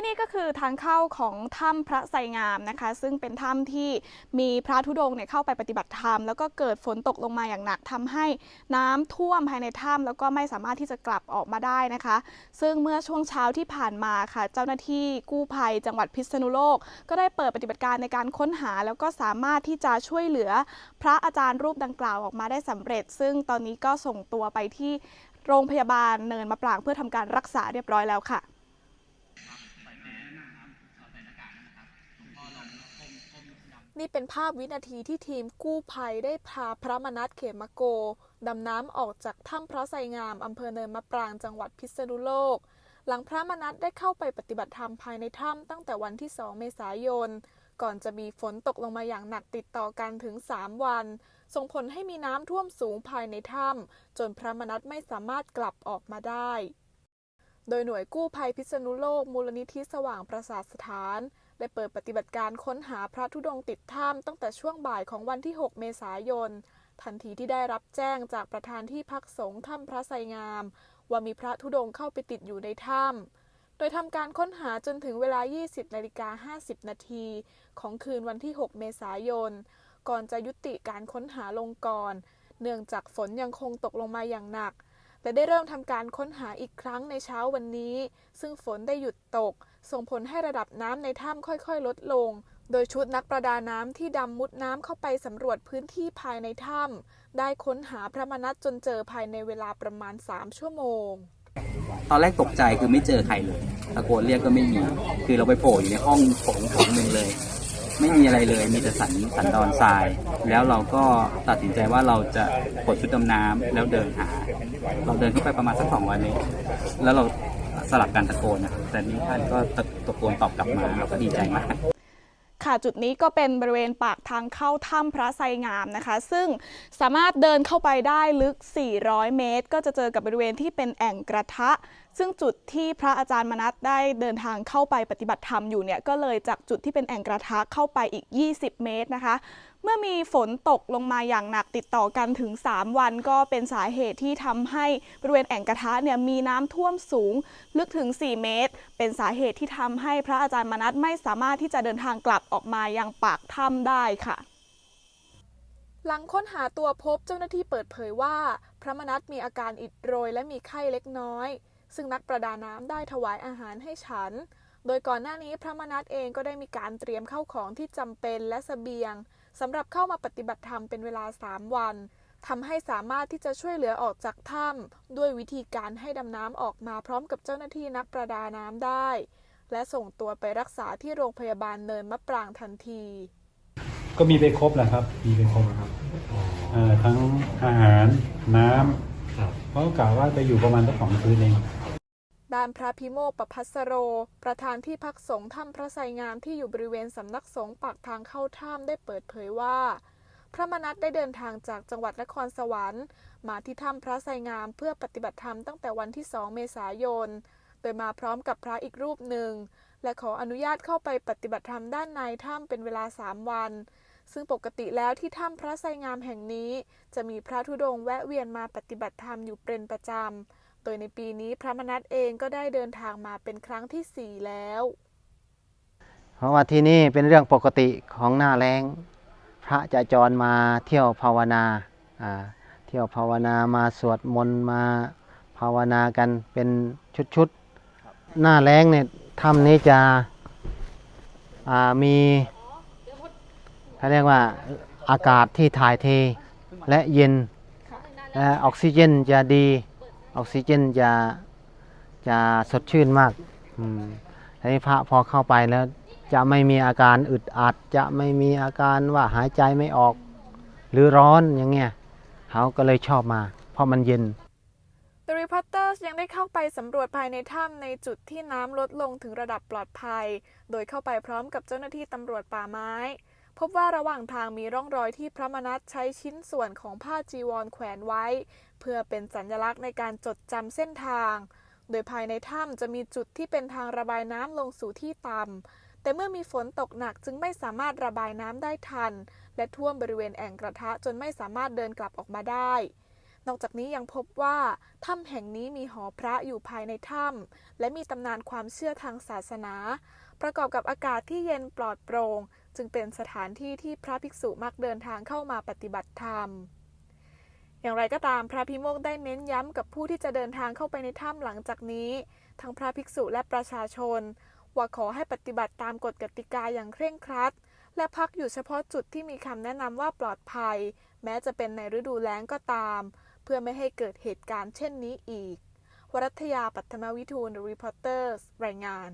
ที่นี่ก็คือทางเข้าของถ้ำพระไสงามนะคะ ซึ่งเป็นถ้ำที่มีพระธุดงค์เนี่ยเข้าไปปฏิบัติธรรม แล้วก็เกิดฝนตกลงมาอย่างหนักทำให้น้ำท่วมภายในถ้ำแล้วก็ไม่สามารถที่จะกลับออกมาได้นะคะ ซึ่งเมื่อช่วงเช้าที่ผ่านมาค่ะ เจ้าหน้าที่กู้ภัยจังหวัดพิษณุโลก ก็ได้เปิดปฏิบัติการในการค้นหา แล้วก็สามารถที่จะช่วยเหลือพระอาจารย์รูปดังกล่าวออกมาได้สำเร็จ ซึ่งตอนนี้ก็ส่งตัวไปที่โรงพยาบาลเนินมะปรางเพื่อทำการรักษาเรียบร้อยแล้วค่ะ นี่เป็นภาพวินาทีที่ทีมกู้ภัยได้พาพระมนัสเขมโก ดำน้ำออกจากถ้ำพระไสงามอำเภอเนินมะปรางจังหวัดพิษณุโลก หลังพระมนัสได้เข้าไปปฏิบัติธรรมภายในถ้ำตั้งแต่วันที่ 2 เมษายน ก่อนจะมีฝนตกลงมาอย่างหนักติดต่อกันถึง 3 วัน ส่งผลให้มีน้ำท่วมสูงภายในถ้ำจนพระมนัสไม่สามารถกลับออกมาได้ โดยหน่วยกู้ภัยพิษณุโลก มูลนิธิสว่างประสาทสถาน ได้เปิดปฏิบัติการค้นหาพระธุดงค์ติดถ้ำตั้งแต่ช่วงบ่ายของวันที่ 6 เมษายน ทันทีที่ได้รับแจ้งจากประธานที่พักสงฆ์ถ้ำพระไสงาม ว่ามีพระธุดงค์เข้าไปติดอยู่ในถ้ำโดยทำการค้นหาจนถึงเวลา 20นาฬิกา50 นาทีของคืนวันที่ 6 เมษายน ก่อนจะยุติการค้นหาลงก่อน เนื่องจากฝนยังคงตกลงมาอย่างหนัก และได้เริ่มทำการค้นหาอีกครั้งในเช้าวันนี้ ซึ่งฝนได้หยุดตก ส่งผลให้ระดับน้ำในถ้ำค่อยๆ ลดลง โดยชุดนักประดาน้ำที่ดำมุดน้ำเข้าไปสำรวจพื้นที่ภายในถ้ำได้ค้นหาพระมนัสจนเจอภายในเวลาประมาณ 3 ชั่วโมง ตอนแรกตกใจคือไม่เจอใครเลยตะโกนเรียกก็ไม่มี คือเราไปโผล่อยู่ในห้องโถงโถงหนึ่งเลย ไม่มีอะไรเลยมีแต่สันสันดอนทราย แล้วเราก็ตัดสินใจว่าเราจะปลดชุดดำน้ำแล้วเดินหา เราเดินเข้าไปประมาณสักสองร้อยเมตรแล้วเราสลับการตะโกนนะแต่นี่ท่านก็ตะโกนตอบกลับมาเราก็ดีใจมากค่ะจุดนี้ก็เป็นบริเวณปากทางเข้าถ้ำพระไสงามนะคะ ซึ่งสามารถเดินเข้าไปได้ลึก 400 เมตร ก็จะเจอกับบริเวณที่เป็นแอ่งกระทะซึ่งจุดที่พระอาจารย์มนัสได้เดินทางเข้าไปปฏิบัติธรรมอยู่เนี่ยก็เลยจากจุดที่เป็นแอ่งกระทะเข้าไปอีก 20 เมตรนะคะ เมื่อมีฝนตกลงมาอย่างหนักติดต่อกันถึง 3 วัน ก็เป็นสาเหตุที่ทำให้บริเวณแอ่งกระทะเนี่ยมีน้ำท่วมสูงลึกถึง 4 เมตร เป็นสาเหตุที่ทำให้พระอาจารย์มนัสไม่สามารถที่จะเดินทางกลับออกมายังปากถ้ำได้ค่ะหลังค้นหาตัวพบเจ้าหน้าที่เปิดเผยว่า พระมนัสมีอาการอิดโรยและมีไข้เล็กน้อย ซึ่งนักประดาน้ำได้ถวายอาหารให้ฉัน โดยก่อนหน้านี้พระมนัสเองก็ได้มีการเตรียมเข้าของที่จำเป็นและเสบียงสำหรับเข้ามาปฏิบัติธรรมเป็นเวลา 3 วันทำให้สามารถที่จะช่วยเหลือออกจากถ้ำด้วยวิธีการให้ดำน้ำออกมาพร้อมกับเจ้าหน้าที่นักประดาน้ำได้ และส่งตัวไปรักษาที่โรงพยาบาลเนินมะปรางทันที ก็มีไปครบแหละครับ มีไปครบครับเอ่อทั้งอาหารน้ำเพราะกล่าวว่าจะอยู่ประมาณสักสองคืนเอง ด้านพระพิโมกประพัสโร ประธานที่พักสงฆ์ถ้ำพระไสงามที่อยู่บริเวณสำนักสงฆ์ปากทางเข้าถ้ำได้เปิดเผยว่า พระมนัสได้เดินทางจากจังหวัดนครสวรรค์ มาที่ถ้ำพระไสงามเพื่อปฏิบัติธรรมตั้งแต่วันที่ 2 เมษายน โดยมาพร้อมกับพระอีกรูปหนึ่ง และขออนุญาตเข้าไปปฏิบัติธรรมด้านในถ้ำเป็นเวลา 3 วัน ซึ่งปกติแล้วที่ถ้ำพระไสงามแห่งนี้ จะมีพระธุดงค์แวะเวียนมาปฏิบัติธรรมอยู่เป็นประจำ โดยในปีนี้พระมนัสเองก็ได้เดินทางมาเป็นครั้งที่ 4 แล้ว เพราะว่าที่นี่เป็นเรื่องปกติของหน้าแรงพระจะจรมาเที่ยวภาวนาอ่าเที่ยวภาวนามาสวดมนต์มาภาวนากันเป็นชุดๆ หน้าแรงเนี่ยถ้ำนี้จะอ่ามีเขาเรียกว่าอากาศที่ถ่ายเทและเย็นและออกซิเจนจะดี ออกซิเจนจะจะสดชื่นมากอืมทีนี้พระพอเข้าไปแล้ว จะไม่มีอาการอึดอัด จะไม่มีอาการว่าหายใจไม่ออก หรือร้อนอย่างเงี้ยเขาก็เลยชอบมา เพราะมันเย็น The Reporters ยังได้เข้าไปสำรวจภายในถ้ำในจุดที่น้ำลดลงถึงระดับปลอดภัย โดยเข้าไปพร้อมกับเจ้าหน้าที่ตำรวจป่าไม้ พบว่าระหว่างทางมีร่องรอยที่พระมนัสใช้ชิ้นส่วนของผ้าจีวรแขวนไว้ เพื่อเป็นสัญลักษณ์ในการจดจำเส้นทาง โดยภายในถ้ำจะมีจุดที่เป็นทางระบายน้ำลงสู่ที่ต่ำแต่เมื่อมีฝนตกหนักจึงไม่สามารถระบายน้ำได้ทัน และท่วมบริเวณแอ่งกระทะจนไม่สามารถเดินกลับออกมาได้นอกจากนี้ยังพบว่าถ้ำแห่งนี้มีหอพระอยู่ภายในถ้ำและมีตำนานความเชื่อทางศาสนา ประกอบกับอากาศที่เย็นปลอดโปร่ง จึงเป็นสถานที่ที่พระภิกษุมักเดินทางเข้ามาปฏิบัติธรรม อย่างไรก็ตามพระพิโมกได้เน้นย้ำกับผู้ที่จะเดินทางเข้าไปในถ้ำหลังจากนี้ ทั้งพระภิกษุและประชาชน ว่าขอให้ปฏิบัติตามกฎกติกาอย่างเคร่งครัด และพักอยู่เฉพาะจุดที่มีคำแนะนำว่าปลอดภัย แม้จะเป็นในฤดูแล้งก็ตาม เพื่อไม่ให้เกิดเหตุการณ์เช่นนี้อีกวรัตยาปัทมวิทูลรีพอร์เตอร์รายงาน